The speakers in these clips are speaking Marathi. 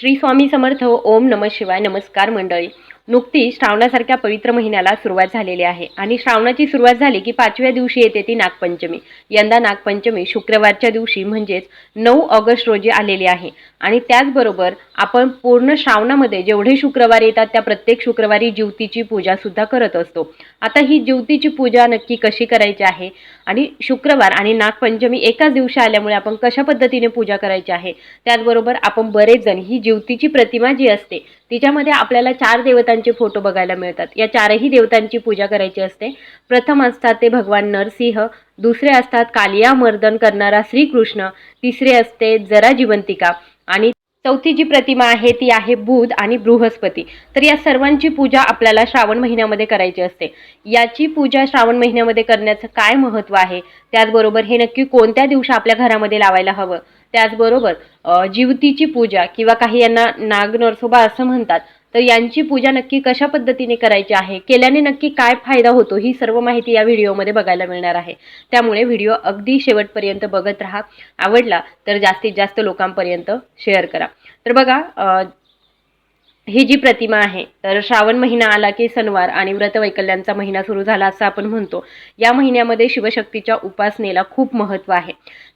श्री स्वामी समर्थ ओम नम शिवाय नमस्कार मंडळी. नुकतीच श्रावणासारख्या पवित्र महिन्याला सुरुवात झालेली आहे. आणि श्रावणाची सुरुवात झाली की पाचव्या दिवशी येते ती नागपंचमी. यंदा नागपंचमी शुक्रवारच्या दिवशी म्हणजेच नऊ ऑगस्ट रोजी आलेली आहे. आणि त्याचबरोबर आपण पूर्ण श्रावणामध्ये जेवढे शुक्रवार येतात त्या प्रत्येक शुक्रवारी ज्योतीची पूजा सुद्धा करत असतो. आता ही ज्योतीची पूजा नक्की कशी करायची आहे? आणि शुक्रवार आणि नागपंचमी एकाच दिवशी आल्यामुळे आपण कशा पद्धतीने पूजा करायची आहे? त्याचबरोबर आपण बरेच जण ही ज्योतीची प्रतिमा जी असते तिच्यामध्ये आपल्याला चार देवतांचे फोटो बघायला मिळतात. या चारही देवतांची पूजा करायची असते. प्रथम असतात ते भगवान नरसिंह दुसरे असतात कालिया मर्दन करणारा श्रीकृष्ण तिसरे असते जरा जिवंतिका आणि चौथी जी प्रतिमा आहे ती आहे बुध आणि बृहस्पती. तर या सर्वांची पूजा आपल्याला श्रावण महिन्यामध्ये करायची असते. याची पूजा श्रावण महिन्यामध्ये करण्याचं काय महत्त्व आहे? त्याचबरोबर हे नक्की कोणत्या दिवशी आपल्या घरामध्ये लावायला हवं? त्याचबरोबर जीवतीची पूजा किंवा काही यांना नाग नरसोबा असं म्हणतात. तर यांची पूजा नक्की कशा पद्धतीने करायची आहे? केल्याने नक्की काय फायदा होतो? ही सर्व माहिती या व्हिडिओमध्ये बघायला मिळणार आहे. त्यामुळे व्हिडिओ अगदी शेवटपर्यंत बघत राहा. आवडला तर जास्तीत जास्त लोकांपर्यंत शेअर करा. तर बघा ही जी प्रतिमा आहे तर श्रावण महिना आला की सणवार आणि व्रतवैकल्यांचा महिना सुरू झाला असं आपण म्हणतो. या महिन्यामध्ये शिवशक्तीच्या उपासनेला खूप महत्त्व आहे.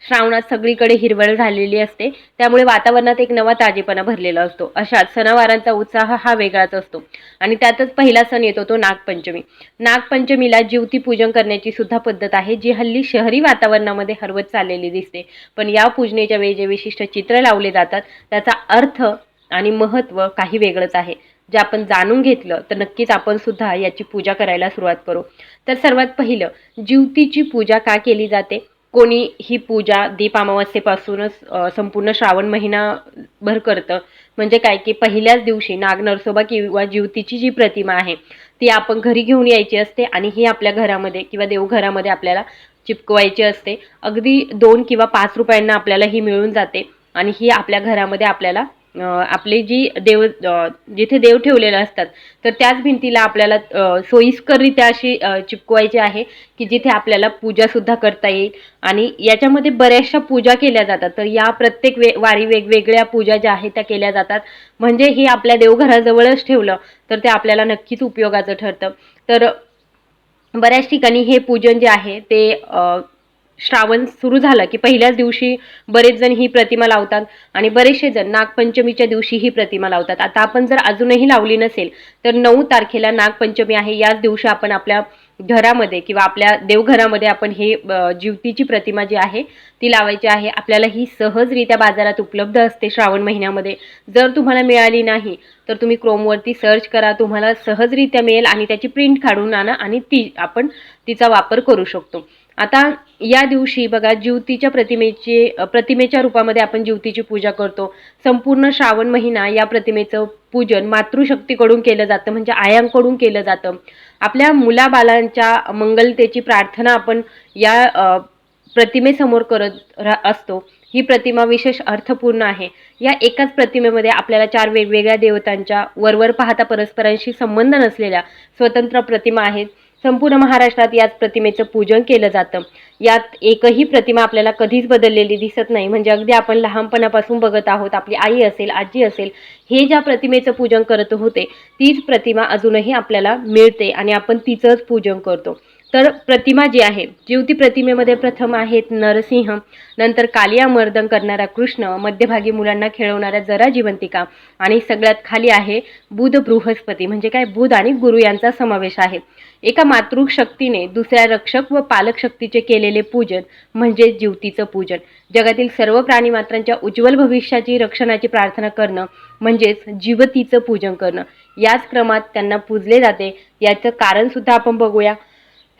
श्रावणात सगळीकडे हिरवळ झालेली असते त्यामुळे वातावरणात एक नवा ताजेपणा भरलेला असतो. अशात सणावारांचा उत्साह हा वेगळाच असतो आणि त्यातच पहिला सण येतो तो नागपंचमी. नागपंचमीला ज्योती पूजन करण्याची सुद्धा पद्धत आहे जी हल्ली शहरी वातावरणामध्ये हरवत चाललेली दिसते. पण या पूजनेच्या वेळी जे विशिष्ट चित्र लावले जातात त्याचा अर्थ आणि महत्त्व काही वेगळंच आहे. जे आपण जाणून घेतलं तर नक्कीच आपण सुद्धा याची पूजा करायला सुरुवात करू. तर सर्वात पहिलं जीवतीची पूजा का केली जाते? कोणी ही पूजा दीप अमावस्येपासूनच संपूर्ण श्रावण महिनाभर करतं. म्हणजे काय की पहिल्याच दिवशी नाग नरसोबा किंवा जीवतीची जी प्रतिमा आहे ती आपण घरी घेऊन यायची असते आणि ही आपल्या घरामध्ये किंवा देवघरामध्ये आपल्याला चिपकवायची असते. अगदी दोन किंवा पाच रुपयांना आपल्याला ही मिळून जाते आणि ही आपल्या घरामध्ये आपल्याला आपली जी देव जिथे देव ठेवलेले असतात तर त्याच भिंतीला आपल्याला सोयीस्कररित्या अशी चिपकवायची आहे की जिथे आपल्याला पूजासुद्धा करता येईल. आणि याच्यामध्ये बऱ्याचशा पूजा केल्या जातात. तर या प्रत्येक वे वारी वेगवेगळ्या पूजा ज्या आहेत त्या केल्या जातात. म्हणजे हे आपल्या देवघराजवळच ठेवलं तर ते आपल्याला नक्कीच उपयोगाचं ठरतं. तर बऱ्याच ठिकाणी हे पूजन जे आहे ते श्रावण सुरू झालं की पहिल्याच दिवशी बरेच जण ही प्रतिमा लावतात आणि बरेचसे जण नागपंचमीच्या दिवशी ही प्रतिमा लावतात. आता आपण जर अजूनही लावली नसेल तर नऊ तारखेला नागपंचमी आहे. याच दिवशी आपण आपल्या घरामध्ये किंवा आपल्या देवघरामध्ये आपण हे जीवतीची ज्योतीची प्रतिमा जी आहे ती लावायची आहे. आपल्याला ही सहजरित्या बाजारात उपलब्ध असते श्रावण महिन्यामध्ये. जर तुम्हाला मिळाली नाही तर तुम्ही क्रोमवरती सर्च करा. तुम्हाला सहजरित्या मिळेल आणि त्याची प्रिंट काढून आणा आणि ती आपण तिचा वापर करू शकतो. आता या दिवशी बघा ज्योतीच्या प्रतिमेची प्रतिमेच्या रूपामध्ये आपण ज्योतीची पूजा करतो. संपूर्ण श्रावण महिना या प्रतिमेचं पूजन मातृशक्तीकडून केलं जातं म्हणजे आयांकडून केलं जातं. आपल्या मुलाबालांच्या मंगलतेची प्रार्थना आपण या प्रतिमेसमोर करत रा असतो. ही प्रतिमा विशेष अर्थपूर्ण आहे. या एकाच प्रतिमेमध्ये आपल्याला चार वेगवेगळ्या देवतांच्या वरवर पाहता परस्परांशी संबंध नसलेल्या स्वतंत्र प्रतिमा आहेत. संपूर्ण महाराष्ट्रात याच प्रतिमेचं पूजन केलं जातं. यात एकही प्रतिमा आपल्याला कधीच बदललेली दिसत नाही. म्हणजे अगदी आपण लहानपणापासून बघत आहोत आपली आई असेल आजी असेल हे ज्या प्रतिमेचं पूजन करत होते तीच प्रतिमा अजूनही आपल्याला मिळते आणि आपण तिचंच पूजन करतो. तर प्रतिमा जी आहे ज्योती प्रतिमेमध्ये प्रथम आहेत नरसिंह नंतर कालिया मर्दन करणारा कृष्ण मध्यभागी मुलांना खेळवणाऱ्या जरा जिवंतिका आणि सगळ्यात खाली आहे बुध बृहस्पती म्हणजे काय बुध आणि गुरु यांचा समावेश आहे. एका मातृशक्तीने दुसऱ्या रक्षक व पालक शक्तीचे केलेले पूजन म्हणजे ज्योतीचं पूजन. जगातील सर्व प्राणी मात्रांच्या उज्ज्वल भविष्याची रक्षणाची प्रार्थना करणं म्हणजेच जीवतीचं पूजन करणं. याच क्रमात त्यांना पूजले जाते. याचं कारण सुद्धा आपण बघूया.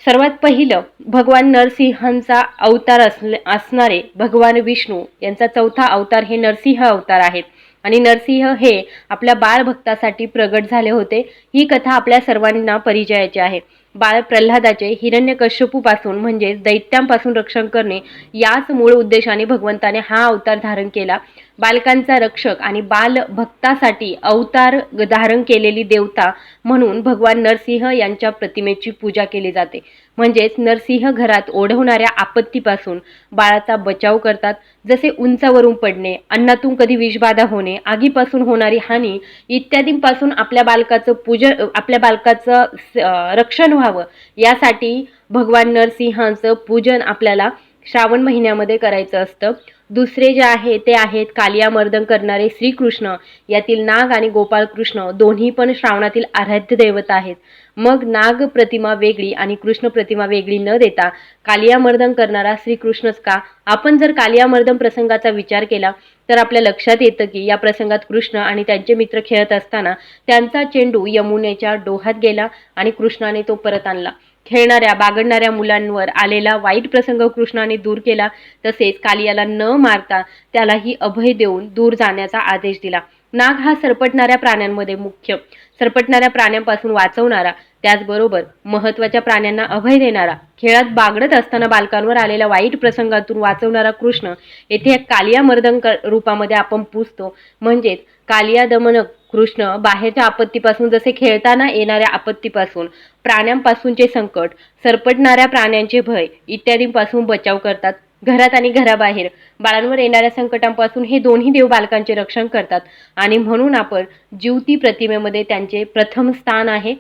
सर्वात पहिलं भगवान नरसिंहांचा अवतार असले असणारे भगवान विष्णू यांचा चौथा अवतार हे नरसिंह अवतार आहेत. आणि नरसिंह हे आपल्या बाळभक्तासाठी प्रगट झाले होते. ही कथा आपल्या सर्वांना परिचयाची आहे. बाळ प्रल्हादाचे हिरण्यकश्यपूपासून म्हणजेच दैत्यांपासून रक्षण करणे याच मूळ उद्देशाने भगवंताने हा अवतार धारण केला. बालकांचा रक्षक आणि बाल भक्तासाठी अवतार धारण केलेली देवता म्हणून भगवान नरसिंह यांच्या प्रतिमेची पूजा केली जाते. म्हणजेच नरसिंह घरात ओढवणाऱ्या आपत्तीपासून बाळाचा बचाव करतात. जसे उंचावरून पडणे अन्नातून कधी विषबाधा होणे आगीपासून होणारी हानी इत्यादींपासून आपल्या बालकाचं पूजन आपल्या बालकाचं रक्षण व्हावं. यासाठी भगवान नरसिंहांचं पूजन आपल्याला श्रावण महिन्यामध्ये करायचं असतं. दुसरे जे आहे ते आहेत कालिया मर्दन करणारे श्रीकृष्ण. यातील नाग आणि गोपाळ कृष्ण दोन्ही पण श्रावणातील आराध्य दैवत आहेत. मग नाग प्रतिमा वेगळी आणि कृष्ण प्रतिमा वेगळी न देता कालियामर्दन करणारा श्रीकृष्णच का? आपण जर कालियामर्दन प्रसंगाचा विचार केला तर आपल्या लक्षात येतं की या प्रसंगात कृष्ण आणि त्यांचे मित्र खेळत असताना त्यांचा चेंडू यमुनेच्या डोहात गेला आणि कृष्णाने तो परत आणला. खेळणाऱ्या बागडणाऱ्या मुलांवर आलेला वाईट प्रसंग कृष्णाने दूर केला. तसेच कालियाला न मारता त्यालाही अभय देऊन दूर जाण्याचा आदेश दिला. नाग हा सरपटणाऱ्या प्राण्यांमध्ये मुख्य. सरपटणाऱ्या प्राण्यांपासून वाचवणारा त्याचबरोबर महत्त्वाच्या प्राण्यांना अभय देणारा खेळात बागडत असताना बालकांवर आलेल्या वाईट प्रसंगातून वाचवणारा कृष्ण येथे कालिया मर्दन रूपामध्ये आपण पूजतो म्हणजेच कालियादमन कृष्ण बाहेरच्या आपत्तीपासून जसे खेळताना येणाऱ्या आपत्तीपासून प्राण्यांपासूनचे संकट सरपटणाऱ्या प्राण्यांचे भय इत्यादींपासून बचाव करतात. घरात आणि घराबाहेर बाळांवर येणाऱ्या संकटांपासून हे दोन्ही देव बालकांचे रक्षण करतात. आणि म्हणून आपण जीवती प्रतिमेमध्ये त्यांचे प्रथम स्थान आहे.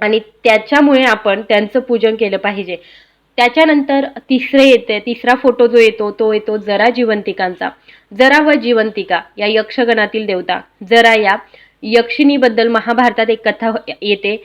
आणि त्याच्यामुळे आपण त्यांचं पूजन केलं पाहिजे. त्याच्यानंतर तिसरे येते तिसरा फोटो जो येतो तो येतो जरा जिवंतिकांचा. जरा व जिवंतिका या यक्षगणातील देवता. जरा या यक्षिणीबद्दल महाभारतात एक कथा येते.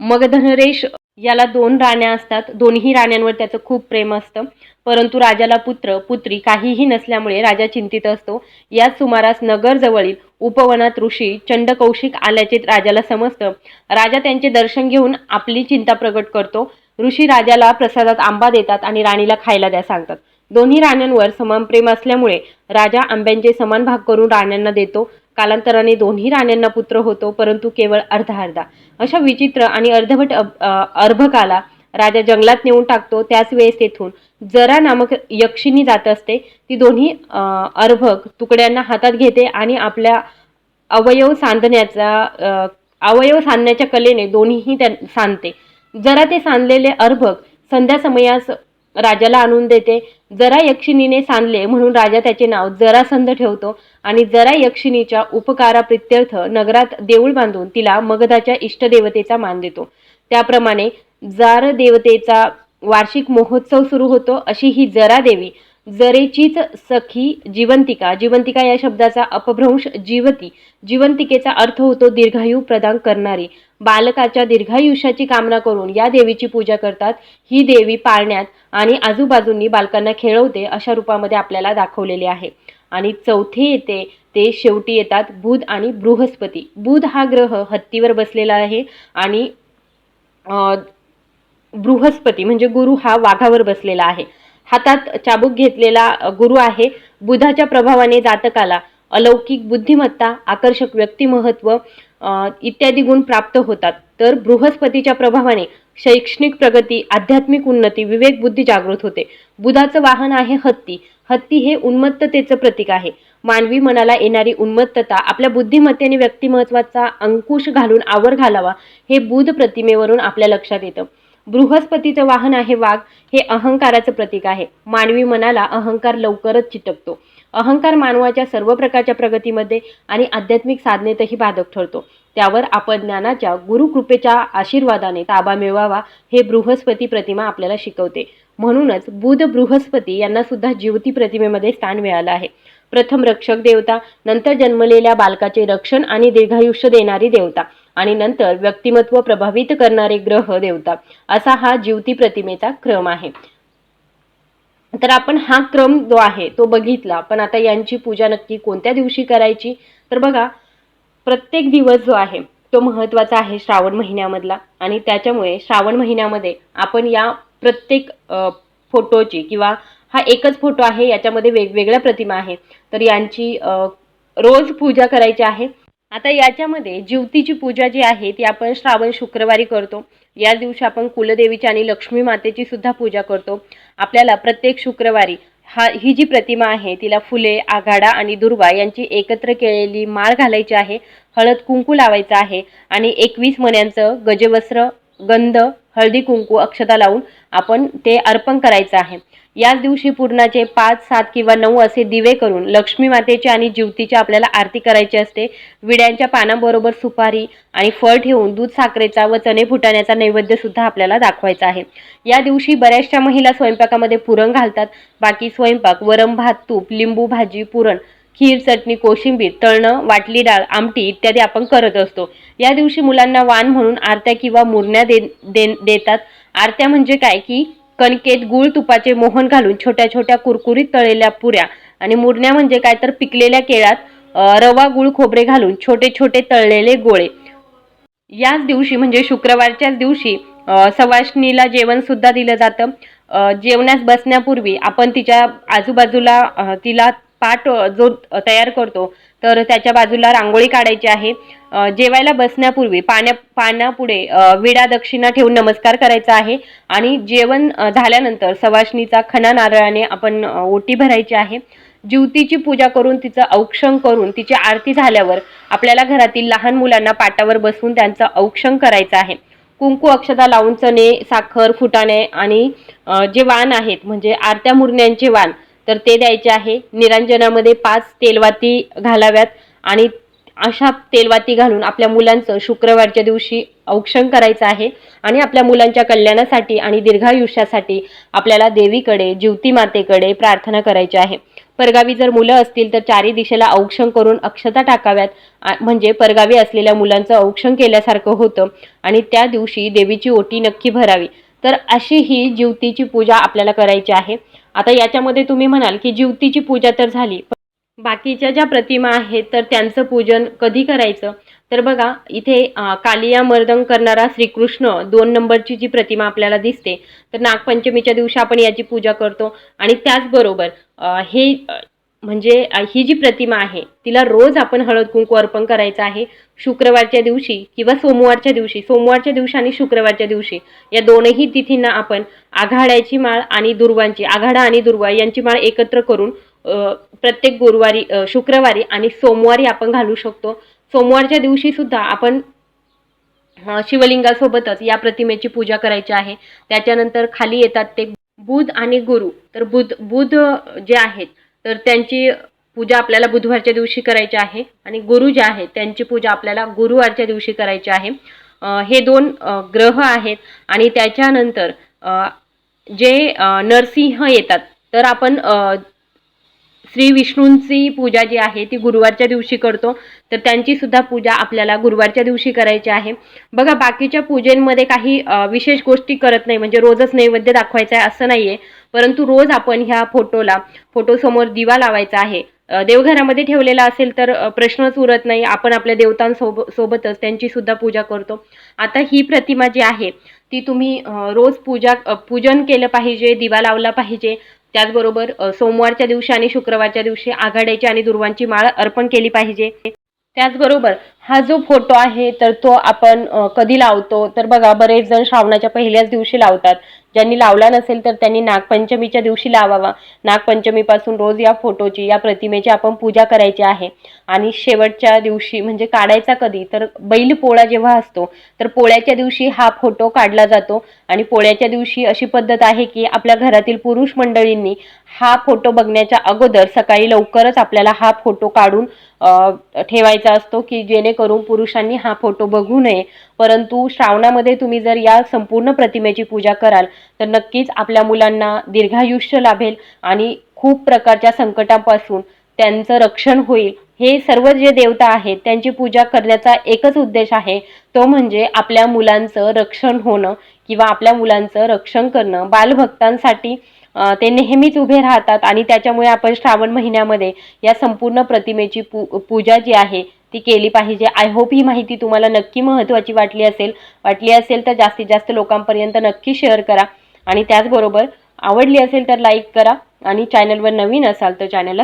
मगधनरेश याला दोन राण्या असतात. दोन्ही राण्यांवर त्याचं खूप प्रेम असतं. परंतु राजाला पुत्र पुत्री काहीही नसल्यामुळे राजा चिंतित असतो. याच सुमारास नगरजवळील उपवनात ऋषी चंडकौशिक आल्याचे राजाला समजतं. राजा त्यांचे दर्शन घेऊन आपली चिंता प्रकट करतो. ऋषी राजाला प्रसादात आंबा देतात आणि राणीला खायला द्या सांगतात. दोन्ही राण्यांवर समान प्रेम असल्यामुळे राजा आंब्यांचे समान भाग करून राण्यांना देतो. कालांतराने दोन्ही राण्यांना पुत्र होतो परंतु केवळ अर्धा अर्धा. अशा विचित्र आणि अर्धवट अर्भकाला राजा जंगलात नेऊन टाकतो. त्याच वेळेस तेथून जरा नामक यक्षिणी जात असते. ती दोन्ही अर्भक तुकड्यांना हातात घेते आणि आपल्या अवयव सांधण्याचा अवयव सांधण्याच्या कलेने दोन्हीही त्या सांधते. जरा ते सांधलेले अर्भक संध्या समयास राजाला आणून देते. जरा यक्षिणीने सांधले म्हणून राजा त्याचे नाव जरासंध ठेवतो आणि जरा यक्षिणीच्या उपकाराप्रित्यर्थ नगरात देऊळ बांधून तिला मगधाच्या इष्टदेवतेचा मान देतो. त्याप्रमाणे जार देवतेचा वार्षिक महोत्सव सुरू होतो अशी ही जरा देवी जरेचीच सखी जिवंतिका. जिवंतिका या शब्दाचा अपभ्रंश जीवती. जिवंतिकेचा अर्थ होतो दीर्घायू प्रदान करणारी. बालकाच्या दीर्घायुष्याची कामना करून या देवीची पूजा करतात. ही देवी पाळण्यात आणि आजूबाजूंनी बालकांना खेळवते अशा रूपामध्ये आपल्याला दाखवलेले आहे. आणि चौथे येते ते शेवटी येतात बुध आणि बृहस्पती. बुध हा ग्रह हत्तीवर बसलेला आहे आणि बृहस्पती म्हणजे गुरु हा वाघावर बसलेला आहे. हातात चाबूक घेतलेला गुरु आहे. बुधाच्या प्रभावाने जातकाला अलौकिक बुद्धिमत्ता आकर्षक व्यक्तिमहत्व इत्यादी गुण प्राप्त होतात. तर बृहस्पतीच्या प्रभावाने शैक्षणिक प्रगती आध्यात्मिक उन्नती विवेक बुद्धी जागृत होते. बुधाचं वाहन आहे हत्ती. हत्ती हे उन्मत्ततेचं प्रतीक आहे. मानवी मनाला येणारी उन्मत्तता आपल्या बुद्धिमत्तेने व्यक्तिमत्वाचा अंकुश घालून आवर घालावा हे बुध प्रतिमेवरून आपल्या लक्षात येतं. बृहस्पतीचं वाहन आहे वाघ हे अहंकाराचं प्रतीक आहे. मानवी मनाला अहंकार लवकरच चिटकतो. अहंकार मानवाच्या सर्व प्रकारच्या प्रगतीमध्ये आणि आध्यात्मिक साधनेतही बाधक ठरतो. त्यावर आपण ज्ञानाच्या गुरुकृपेच्या आशीर्वादाने ताबा मिळवावा हे बृहस्पती प्रतिमा आपल्याला शिकवते. म्हणूनच बुध बृहस्पती यांना सुद्धा ज्योती प्रतिमेमध्ये स्थान मिळालं आहे. प्रथम रक्षक देवता नंतर जन्मलेल्या बालकाचे रक्षण आणि दीर्घायुष्य देणारी देवता. आणि नंतर व्यक्तिमत्व प्रभावित करणारे ग्रह देवता. असा हा ज्योती प्रतिमेचा क्रम आहे. तर आपण हा क्रम जो आहे तो बघितला. पण आता यांची पूजा नक्की कोणत्या दिवशी करायची? तर बघा प्रत्येक दिवस जो आहे तो महत्त्वाचा आहे श्रावण महिन्यामधला. आणि त्याच्यामुळे श्रावण महिन्यामध्ये आपण या प्रत्येक फोटोची किंवा हा एकच फोटो आहे याच्यामध्ये वेगवेगळ्या प्रतिमा आहे. तर यांची रोज पूजा करायची आहे. आता याच्यामध्ये ज्योतीची पूजा जी आहे ती आपण श्रावण शुक्रवारी करतो. या दिवशी आपण कुलदेवीची आणि लक्ष्मी मातेची सुद्धा पूजा करतो. आपल्याला प्रत्येक शुक्रवारी हा ही जी प्रतिमा आहे तिला फुले आघाडा आणि दुर्वा यांची एकत्र केलेली माळ घालायची आहे. हळद कुंकू लावायचं आहे आणि एकवीस मण्यांचं गजवस्त्र गंध हळदी कुंकू अक्षता लावून आपण ते अर्पण करायचं आहे. याच दिवशी पूर्णाचे पाच सात किंवा नऊ असे दिवे करून लक्ष्मी मातेचे आणि ज्योतीची आपल्याला आरती करायची असते. विड्यांच्या पानांबरोबर सुपारी आणि फळ ठेवून दूध साखरेचा व चणे फुटाण्याचा नैवेद्य सुद्धा आपल्याला दाखवायचा आहे. या दिवशी बऱ्याचशा महिला स्वयंपाकामध्ये पुरण घालतात. बाकी स्वयंपाक वरम भात तूप लिंबू भाजी पुरण खीर चटणी कोशिंबीर तळणं वाटली डाळ आमटी इत्यादी आपण करत असतो. या दिवशी मुलांना वाण म्हणून आरत्या किंवा मुरण्या दे, दे देतात. आरत्या म्हणजे काय? की कणकेत गुळ तुपाचे मोहन घालून छोट्या छोट्या कुरकुरीत तळलेल्या पुऱ्या आणि मुरण्या म्हणजे काय तर पिकलेल्या केळात रवा गुळ खोबरे घालून छोटे छोटे तळलेले गोळे. याच दिवशी म्हणजे शुक्रवारच्याच दिवशी सवाष्णीला जेवण सुद्धा दिलं जातं. जेवण्यास जेवणास बसण्यापूर्वी आपण तिच्या आजूबाजूला तिला पाट जो तयार करतो तर त्याच्या बाजूला रांगोळी काढायची आहे. जेवायला बसण्यापूर्वी पाण्या पाण्यापुढे विडा दक्षिणा ठेवून नमस्कार करायचा आहे. आणि जेवण झाल्यानंतर सवाशणीचा खणा नारळाने आपण ओटी भरायची आहे. ज्युतीची पूजा करून तिचं औक्षण करून तिची आरती झाल्यावर आपल्याला घरातील लहान मुलांना पाटावर बसवून त्यांचं औक्षण करायचं आहे. कुंकू अक्षता लावून चणे साखर फुटाणे आणि जे वाण आहेत म्हणजे आरत्या मुरण्यांचे वाण तर ते द्यायचे आहे. निरांजनामध्ये पाच तेलवाती घालाव्यात आणि अशा तेलवाती घालून आपल्या मुलांचं शुक्रवारच्या दिवशी औक्षण करायचं आहे आणि आपल्या मुलांच्या कल्याणासाठी आणि दीर्घायुष्यासाठी आपल्याला देवीकडे ज्योती मातेकडे प्रार्थना करायची आहे. परगावी जर मुलं असतील तर चारी दिशेला औक्षण करून अक्षता टाकाव्यात. आ- म्हणजे परगावी असलेल्या मुलांचं औक्षण केल्यासारखं होतं आणि त्या दिवशी देवीची ओटी नक्की भरावी. तर अशी ही जीवतीची पूजा आपल्याला करायची आहे. आता याच्यामध्ये तुम्ही म्हणाल की जीवतीची पूजा तर झाली बाकीच्या ज्या प्रतिमा आहेत तर त्यांचं पूजन कधी करायचं? तर बघा इथे कालिया मर्दन करणारा श्रीकृष्ण दोन नंबरची जी प्रतिमा आपल्याला दिसते तर नागपंचमीच्या दिवशी आपण याची पूजा करतो. आणि त्याचबरोबर हे म्हणजे ही जी प्रतिमा आहे तिला रोज आपण हळद कुंकू अर्पण करायचं आहे. शुक्रवारच्या दिवशी किंवा सोमवारच्या दिवशी सोमवारच्या दिवशी आणि शुक्रवारच्या दिवशी या दोनही तिथींना आपण आघाड्याची माळ आणि दुर्वांची आघाडा आणि दुर्वा यांची माळ एकत्र करून प्रत्येक गुरुवारी शुक्रवारी आणि सोमवारी आपण घालू शकतो. सोमवारच्या दिवशी सुद्धा आपण शिवलिंगासोबतच या प्रतिमेची पूजा करायची आहे. त्याच्यानंतर खाली येतात ते बुध आणि गुरु. तर बुध बुध जे आहेत तर त्यांची पूजा आपल्याला बुधवारच्या दिवशी करायची आहे. आणि गुरु जे आहेत त्यांची पूजा आपल्याला गुरुवारच्या दिवशी करायची आहे. हे दोन ग्रह आहेत आणि त्याच्यानंतर जे नरसिंह येतात तर आपण श्री विष्णूंची पूजा जी आहे ती गुरुवारच्या दिवशी करतो. तर त्यांची सुद्धा पूजा आपल्याला गुरुवारच्या दिवशी करायची आहे. बघा बाकीच्या पूजेमध्ये काही विशेष गोष्टी करत नाही. म्हणजे रोजच नैवेद्य दाखवायचा आहे असं नाहीये. परंतु रोज आपण ह्या फोटोला फोटोसमोर दिवा लावायचा आहे. देवघरामध्ये ठेवलेला असेल तर प्रश्नच उरत नाही. आपण आपल्या देवतांसोब सोबतच त्यांची सुद्धा पूजा करतो. आता ही प्रतिमा जी आहे ती तुम्ही रोज पूजा पूजन केलं पाहिजे दिवा लावला पाहिजे. त्याचबरोबर सोमवारच्या दिवशी आणि शुक्रवारच्या दिवशी आघाड्याची आणि दुर्वांची माळ अर्पण केली पाहिजे. त्याचबरोबर हा जो फोटो आहे तर तो आपण कधी लावतो? तर बघा बरेच जण श्रावणाच्या पहिल्याच दिवशी लावतात. ज्यांनी लावला नसेल तर त्यांनी नागपंचमीच्या दिवशी लावावा. नागपंचमीपासून रोज या फोटोची या प्रतिमेची आपण पूजा करायची आहे. आणि शेवटच्या दिवशी म्हणजे काढायचा कधी तर बैल पोळा जेव्हा असतो तर पोळ्याच्या दिवशी हा फोटो काढला जातो. आणि पोळ्याच्या दिवशी अशी पद्धत आहे की आपल्या घरातील पुरुष मंडळींनी हा फोटो बघण्याच्या अगोदर सकाळी लवकरच आपल्याला हा फोटो काढून ठेवायचा असतो की जेणेकरून पुरुषांनी हा फोटो बघू नये. परंतु श्रावणामध्ये तुम्ही जर या संपूर्ण प्रतिमेची पूजा कराल तर नक्कीच आपल्या मुलांना दीर्घायुष्य लाभेल आणि खूप प्रकारच्या संकटापासून त्यांचं रक्षण होईल. हे सर्व जे देवता आहेत त्यांची पूजा करण्याचा एकच उद्देश आहे तो म्हणजे आपल्या मुलांचं रक्षण होणं किंवा आपल्या मुलांचं रक्षण करणं. बालभक्तांसाठी ते नेहमीच उभे राहतात आणि त्याच्यामुळे आपण श्रावण महिन्यामध्ये या संपूर्ण प्रतिमेची पू पूजा जी आहे ती केली पाहिजे. आय होप ही माहिती तुम्हाला नक्की महत्त्वाची वाटली असेल. वाटली असेल तर जास्तीत जास्त लोकांपर्यंत नक्की शेअर करा. आणि त्याचबरोबर आवडली असेल तर लाईक करा. आणि चॅनलवर नवीन असाल तर चॅनलला